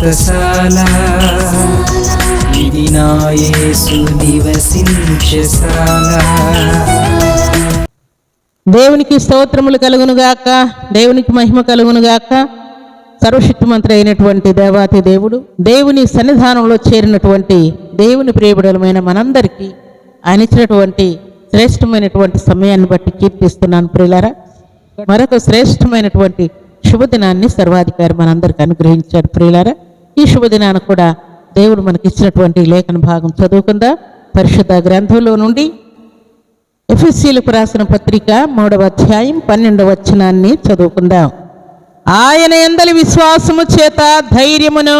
వ్రతశాల ఇది నా యేసు నివసించశాల దేవునికి స్తోత్రములు కలుగునుగాక దేవునికి మహిమ కలుగునుగాక సర్వశక్తిమంత్రి అయినటువంటి దేవాతి దేవుడు దేవుని సన్నిధానంలో చేరినటువంటి దేవుని ప్రియబుడలమైన మనందరికీ ఆయన ఇచ్చినటువంటి శ్రేష్టమైనటువంటి సమయాన్ని బట్టి కీర్తిస్తున్నాను ప్రియులారా. మరొక శ్రేష్టమైనటువంటి శుభదినాన్ని సర్వాధికారి మనందరికీ అనుగ్రహించాడు ప్రియులారా. ఈ శుభదినాన్ని కూడా దేవుడు మనకి ఇచ్చినటువంటి లేఖన భాగం చదువుకుందా? పరిశుద్ధ గ్రంథంలో నుండి ఎఫ్ఎస్సీలకు రాసిన పత్రిక మూడవ అధ్యాయం పన్నెండవ వచనాన్ని చదువుకుందాం. ఆయన ఎందలి విశ్వాసము చేత ధైర్యమును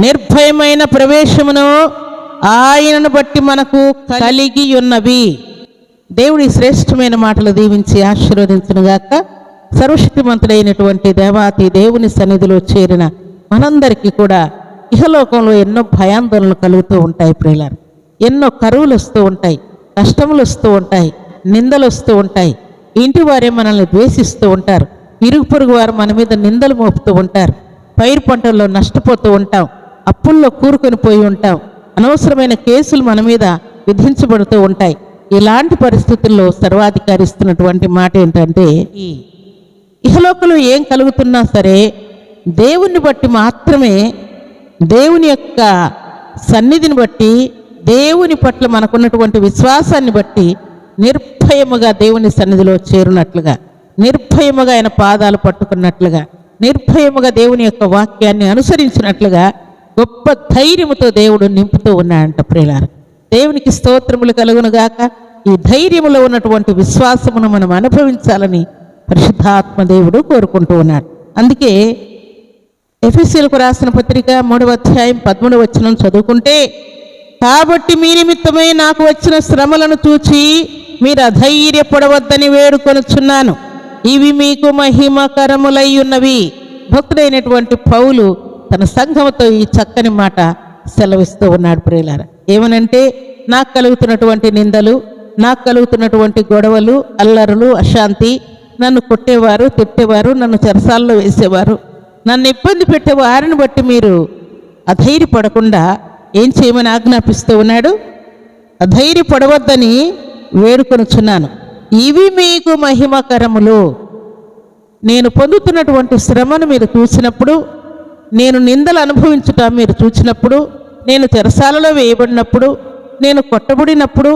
నిర్భయమైన ప్రవేశమును ఆయనను బట్టి మనకు కలిగి ఉన్నవి దేవుడి శ్రేష్టమైన మాటలు దీవించి ఆశీర్వదించునుగాక. సర్వశక్తిమంతుడైనటువంటి దేవాతి దేవుని సన్నిధిలో చేరిన మనందరికీ కూడా ఇహలోకంలో ఎన్నో భయాందోళనలు కలుగుతూ ఉంటాయి ప్రియులారు. ఎన్నో కరువులు వస్తూ ఉంటాయి కష్టములు వస్తూ ఉంటాయి నిందలు వస్తూ ఉంటాయి. ఇంటి వారే మనల్ని ద్వేషిస్తూ ఉంటారు. ఇరుగు పొరుగు వారు మన మీద నిందలు మోపుతూ ఉంటారు. పైరు పంటల్లో నష్టపోతూ ఉంటాం. అప్పుల్లో కూరుకొని పోయి ఉంటాం. అనవసరమైన కేసులు మన మీద విధించబడుతూ ఉంటాయి. ఇలాంటి పరిస్థితుల్లో సర్వాధికారిస్తున్నటువంటి మాట ఏంటంటే ఈ ఏం కలుగుతున్నా సరే దేవుణ్ణి బట్టి మాత్రమే దేవుని యొక్క సన్నిధిని బట్టి దేవుని పట్ల మనకున్నటువంటి విశ్వాసాన్ని బట్టి నిర్భయముగా దేవుని సన్నిధిలో చేరునట్లుగా నిర్భయముగా ఆయన పాదాలు పట్టుకున్నట్లుగా నిర్భయముగా దేవుని యొక్క వాక్యాన్ని అనుసరించినట్లుగా గొప్ప ధైర్యముతో దేవుడు నింపుతూ ఉన్నాడంట ప్రియులారు. దేవునికి స్తోత్రములు కలుగునుగాక ఈ ధైర్యములో ఉన్నటువంటి విశ్వాసమును మనం అనుభవించాలని పరిశుద్ధాత్మ దేవుడు కోరుకుంటూ ఉన్నాడు. అందుకే ఎఫ్ఎస్సీలకు రాసిన పత్రిక మూడవ అధ్యాయం పదమూడవ వచ్చిన చదువుకుంటే కాబట్టి మీ నిమిత్తమై నాకు వచ్చిన శ్రమలను చూచి మీరు అధైర్యపడవద్దని వేడుకొనుచున్నాను. ఇవి మీకు మహిమకరములై ఉన్నవి భక్తుడైనటువంటి పౌలు తన సంఘంతో ఈ చక్కని మాట సెలవిస్తూ ఉన్నాడు ప్రియులార. ఏమనంటే నాకు కలుగుతున్నటువంటి నిందలు నాకు కలుగుతున్నటువంటి గొడవలు అల్లరులు అశాంతి నన్ను కొట్టేవారు తిట్టేవారు నన్ను చెరసాల్లో వేసేవారు. నన్ను ఇబ్బంది పెట్టే వారిని బట్టి మీరు అధైర్యపడకుండా ఏం చేయమని ఆజ్ఞాపిస్తూ ఉన్నాడు? అధైర్యపడవద్దని వేడుకొనుచున్నాను. ఇవి మీకు మహిమకరములు. నేను పొందుతున్నటువంటి శ్రమను మీరు చూసినప్పుడు నేను నిందలు అనుభవించుట మీరు చూసినప్పుడు నేను తెరసాలలో వేయబడినప్పుడు నేను కొట్టబడినప్పుడు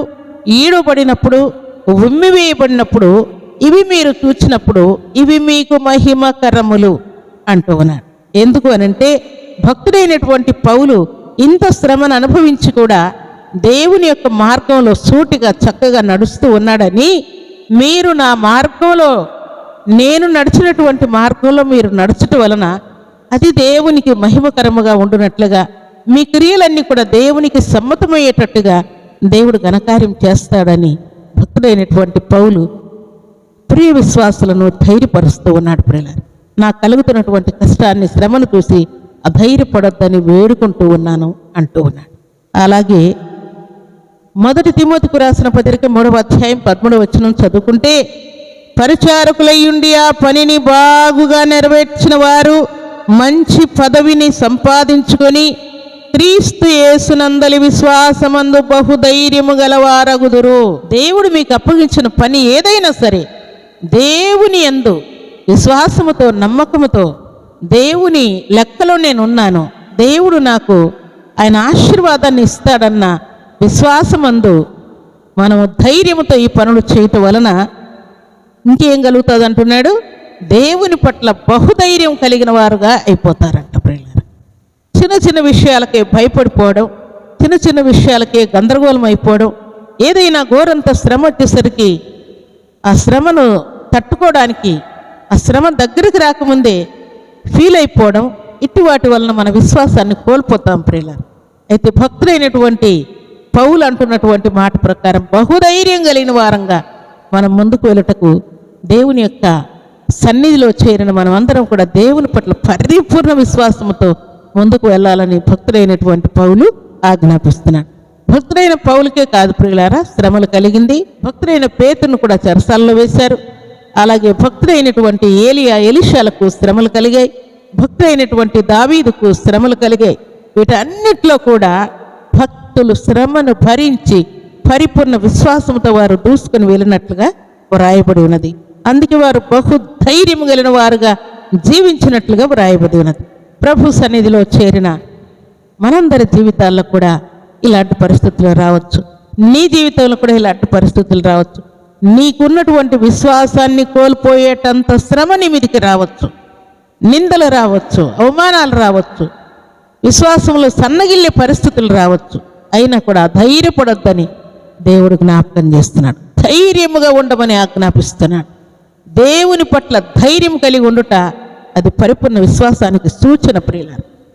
ఈడబడినప్పుడు ఉమ్మి వేయబడినప్పుడు ఇవి మీరు చూచినప్పుడు ఇవి మీకు మహిమకరములు. అంటూ ఉన్నాడు ఎందుకు అనంటే భక్తుడైనటువంటి పౌలు ఇంత శ్రమను అనుభవించి కూడా దేవుని యొక్క మార్గంలో సూటిగా చక్కగా నడుస్తూ ఉన్నాడని మీరు నా మార్గంలో నేను నడిచినటువంటి మార్గంలో మీరు నడుచుట వలన అది దేవునికి మహిమకరముగా ఉండునట్లుగా మీ క్రియలన్నీ కూడా దేవునికి సమ్మతమయ్యేటట్టుగా దేవుడు ఘనకార్యం చేస్తాడని భక్తుడైనటువంటి పౌలు ప్రియ విశ్వాసులను ధైర్యపరుస్తూ ఉన్నాడు ప్రియులారు. నాకు కలుగుతున్నటువంటి కష్టాన్ని శ్రమను చూసి అధైర్యపడొద్దని వేడుకుంటూ ఉన్నాను అంటూ ఉన్నాడు. అలాగే మొదటి తిమోతికు రాసిన పత్రిక మూడవ అధ్యాయం పదమూడవ వచనం చదువుకుంటే పరిచారకులయ్యుండి ఆ పనిని బాగుగా నెరవేర్చిన వారు మంచి పదవిని సంపాదించుకొని క్రీస్తు యేసునందలి విశ్వాసమందు బహుధైర్యము గలవారగుదురు. దేవుడు మీకు అప్పగించిన పని ఏదైనా సరే దేవుని యందు విశ్వాసముతో నమ్మకముతో దేవుని లెక్కలో నేను ఉన్నాను దేవుడు నాకు ఆయన ఆశీర్వాదాన్ని ఇస్తాడన్న విశ్వాసమందు మనము ధైర్యముతో ఈ పనులు చేయటం వలన ఇంకేం కలుగుతుంది అంటున్నాడు దేవుని పట్ల బహుధైర్యం కలిగిన వారుగా అయిపోతారంట ప్రియులారా. చిన్న చిన్న విషయాలకే భయపడిపోవడం చిన్న చిన్న విషయాలకే గందరగోళం అయిపోవడం ఏదైనా ఘోరంత శ్రమ వచ్చేసరికి ఆ శ్రమను తట్టుకోవడానికి ఆ శ్రమ దగ్గరికి రాకముందే ఫీల్ అయిపోవడం ఇట్టి వాటి వలన మన విశ్వాసాన్ని కోల్పోతాం ప్రియుల అయితే భక్తులైనటువంటి పౌలు అంటున్నటువంటి మాట ప్రకారం బహుధైర్యం కలిగిన వారంగా మనం ముందుకు వెళ్ళటకు దేవుని యొక్క సన్నిధిలో చేరిన మనం అందరం కూడా దేవుని పట్ల పరిపూర్ణ విశ్వాసంతో ముందుకు వెళ్ళాలని భక్తులైనటువంటి పౌలు ఆజ్ఞాపిస్తున్నాడు. భక్తుడైన పౌలకే కాదు ప్రియులారా శ్రమలు కలిగింది. భక్తుడైన పేతును కూడా చరసాల్లో వేశారు. అలాగే భక్తుడైనటువంటి ఏలియా ఎలిషాలకు శ్రమలు కలిగాయి. భక్తుడైనటువంటి దావీదుకు శ్రమలు కలిగాయి. వీటన్నిటిలో కూడా భక్తులు శ్రమను భరించి పరిపూర్ణ విశ్వాసంతో వారు దూసుకుని వెళ్ళినట్లుగా వ్రాయబడి ఉన్నది. అందుకే వారు బహు ధైర్యం కలిగిన వారుగా జీవించినట్లుగా వ్రాయబడి ఉన్నది. ప్రభు సన్నిధిలో చేరిన మనందరి జీవితాల్లో కూడా ఇలాంటి పరిస్థితులు రావచ్చు. నీ జీవితంలో కూడా ఇలాంటి పరిస్థితులు రావచ్చు. నీకున్నటువంటి విశ్వాసాన్ని కోల్పోయేటంత శ్రమ నీ మీదికి రావచ్చు. నిందలు రావచ్చు అవమానాలు రావచ్చు. విశ్వాసంలో సన్నగిల్లే పరిస్థితులు రావచ్చు. అయినా కూడా ధైర్యపడొద్దని దేవుడు జ్ఞాపకం చేస్తున్నాడు. ధైర్యముగా ఉండమని ఆజ్ఞాపిస్తున్నాడు. దేవుని పట్ల ధైర్యం కలిగి ఉండుట అది పరిపూర్ణ విశ్వాసానికి సూచన ప్రియుల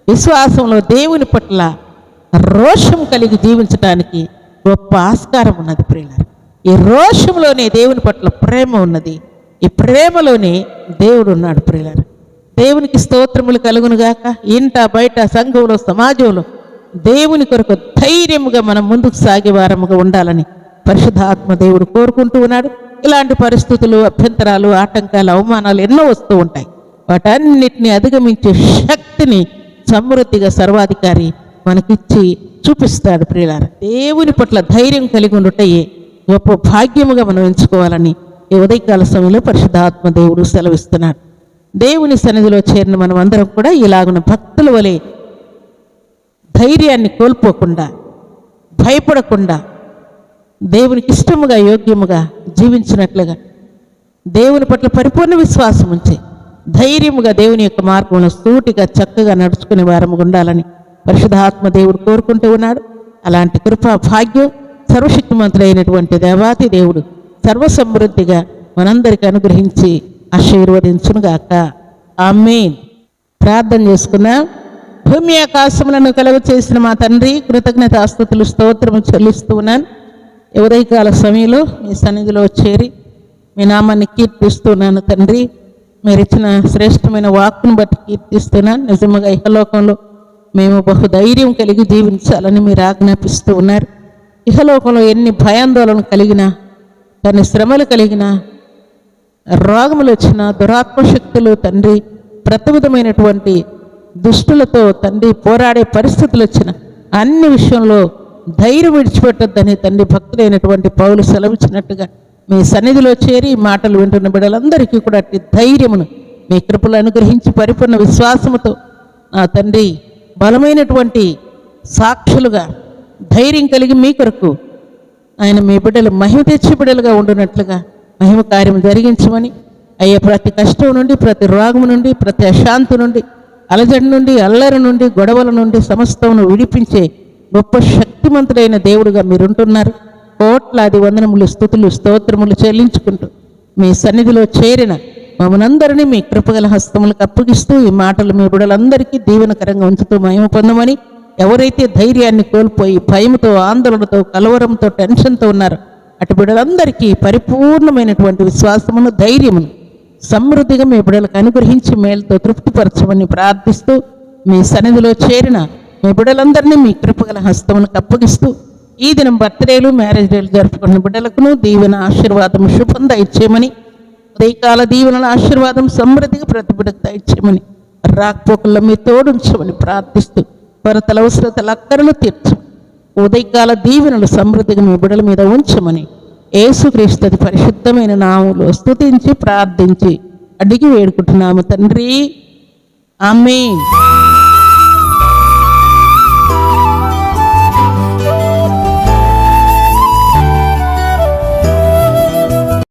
విశ్వాసంలో దేవుని పట్ల రోషం కలిగి జీవించడానికి గొప్ప ఆస్కారం ఉన్నది ప్రియులారు. ఈ రోషంలోనే దేవుని పట్ల ప్రేమ ఉన్నది. ఈ ప్రేమలోనే దేవుడు ఉన్నాడు ప్రియులారు. దేవునికి స్తోత్రములు కలుగునుగాక ఇంట బయట సంఘంలో సమాజంలో దేవుని కొరకు ధైర్యముగా మనం ముందుకు సాగే వారముగా ఉండాలని పరిశుద్ధాత్మ దేవుడు కోరుకుంటూ ఉన్నాడు. ఇలాంటి పరిస్థితులు అభ్యంతరాలు ఆటంకాలు అవమానాలు ఎన్నో వస్తూ ఉంటాయి. వాటన్నిటిని అధిగమించే శక్తిని సమృద్ధిగా సర్వాధికారి మనకిచ్చి చూపిస్తాడు ప్రియులార. దేవుని పట్ల ధైర్యం కలిగి ఉండుటయే గొప్ప భాగ్యముగా మనం ఎంచుకోవాలని ఈ ఉదయకాల సమయంలో పరిశుద్ధాత్మ దేవుడు సెలవిస్తున్నాడు. దేవుని సన్నిధిలో చేరిన మనం అందరం కూడా ఇలాగున భక్తుల వలె ధైర్యాన్ని కోల్పోకుండా భయపడకుండా దేవునికి ఇష్టముగా యోగ్యముగా జీవించినట్లుగా దేవుని పట్ల పరిపూర్ణ విశ్వాసం ఉంచి ధైర్యముగా దేవుని యొక్క మార్గంలో సూటిగా చక్కగా నడుచుకునే వారము ఉండాలని పరిశుధాత్మ దేవుడు కోరుకుంటూ ఉన్నాడు. అలాంటి కృపా భాగ్యం సర్వశక్తిమంతుడైనటువంటి దేవాతి దేవుడు సర్వసమృద్ధిగా మనందరికీ అనుగ్రహించి ఆశీర్వదించునుగాక. ఆమెన్. ప్రార్థన చేసుకున్నా భూమి ఆకాశములను కలుగు చేసిన మా తండ్రి కృతజ్ఞత ఆస్తుతులు స్తోత్రము చెల్లిస్తూ ఉన్నాను. ఈ ఉదయకాల సమయంలో మీ సన్నిధిలో చేరి మీ నామాన్ని కీర్తిస్తున్నాను తండ్రి. మీరు ఇచ్చిన శ్రేష్టమైన వాక్కును బట్టి కీర్తిస్తున్నాను. నిజముగా ఇహలోకంలో మేము బహు ధైర్యం కలిగి జీవించాలని మీరు ఆజ్ఞాపిస్తూ ఉన్నారు. ఇహలోకంలో ఎన్ని భయాందోళన కలిగినా తన శ్రమలు కలిగినా రోగములు వచ్చిన దురాత్మ శక్తులు తండ్రి ప్రతివిధమైనటువంటి దుష్టులతో తండ్రి పోరాడే పరిస్థితులు వచ్చిన అన్ని విషయంలో ధైర్యం విడిచిపెట్టొద్దని తండ్రి భక్తులైనటువంటి పౌలు సెలవిచ్చినట్టుగా మీ సన్నిధిలో చేరి మాటలు వింటున్న బిడ్డలందరికీ కూడా అట్టి ధైర్యమును మీ కృపలు అనుగ్రహించి పరిపూర్ణ విశ్వాసముతో నా తండ్రి బలమైనటువంటి సాక్షులుగా ధైర్యం కలిగి మీ కొరకు ఆయన మీ బిడ్డలు మహిమ తెచ్చి బిడ్డలుగా ఉండునట్లుగా మహిమ కార్యం జరిగించమని. అయ్యే ప్రతి కష్టం నుండి ప్రతి రోగము నుండి ప్రతి అశాంతి నుండి అలజడి నుండి అల్లరి నుండి గొడవల నుండి సమస్తమును విడిపించే గొప్ప శక్తిమంతుడైన దేవుడుగా మీరుంటున్నారు. కోట్లాది వందనములు స్థుతులు స్తోత్రములు చెల్లించుకుంటూ మీ సన్నిధిలో చేరిన మమ్మనందరినీ మీ కృపగల హస్తములకు అప్పగిస్తూ ఈ మాటలు మీ బిడలందరికీ దీవెనకరంగా ఉంచుతూ మహిమ పొందమని ఎవరైతే ధైర్యాన్ని కోల్పోయి భయంతో ఆందోళనతో కలవరంతో టెన్షన్తో ఉన్నారో అటు బిడ్డలందరికీ పరిపూర్ణమైనటువంటి విశ్వాసమును ధైర్యమును సమృద్ధిగా మీ బిడ్డలకు అనుగ్రహించి మేలుతో తృప్తిపరచమని ప్రార్థిస్తూ మీ సన్నిధిలో చేరిన మీ బిడ్డలందరినీ మీ కృపగల హస్తమును అప్పగిస్తూ ఈ దినం బర్త్డేలు మ్యారేజ్ డేలు జరుపుకున్న బిడ్డలకును దీవెన ఆశీర్వాదం శుభం దయచేయమని ఉదయకాల దీవెనల ఆశీర్వాదం సమృద్ధిగా ప్రతి బిడ్డకు దయచేయమని రాకపోకల్లో మీ తోడుంచమని ప్రార్థిస్తూ కొరతల అవసరతల అక్కరలు తీర్చు. ఉదయకాల దీవెనలు సమృద్ధిగా మీ బిడల మీద ఉంచమని ఏసుక్రీస్తుది పరిశుద్ధమైన నాములు స్తుతించి ప్రార్థించి అడిగి వేడుకుంటున్నాము తండ్రి. ఆమె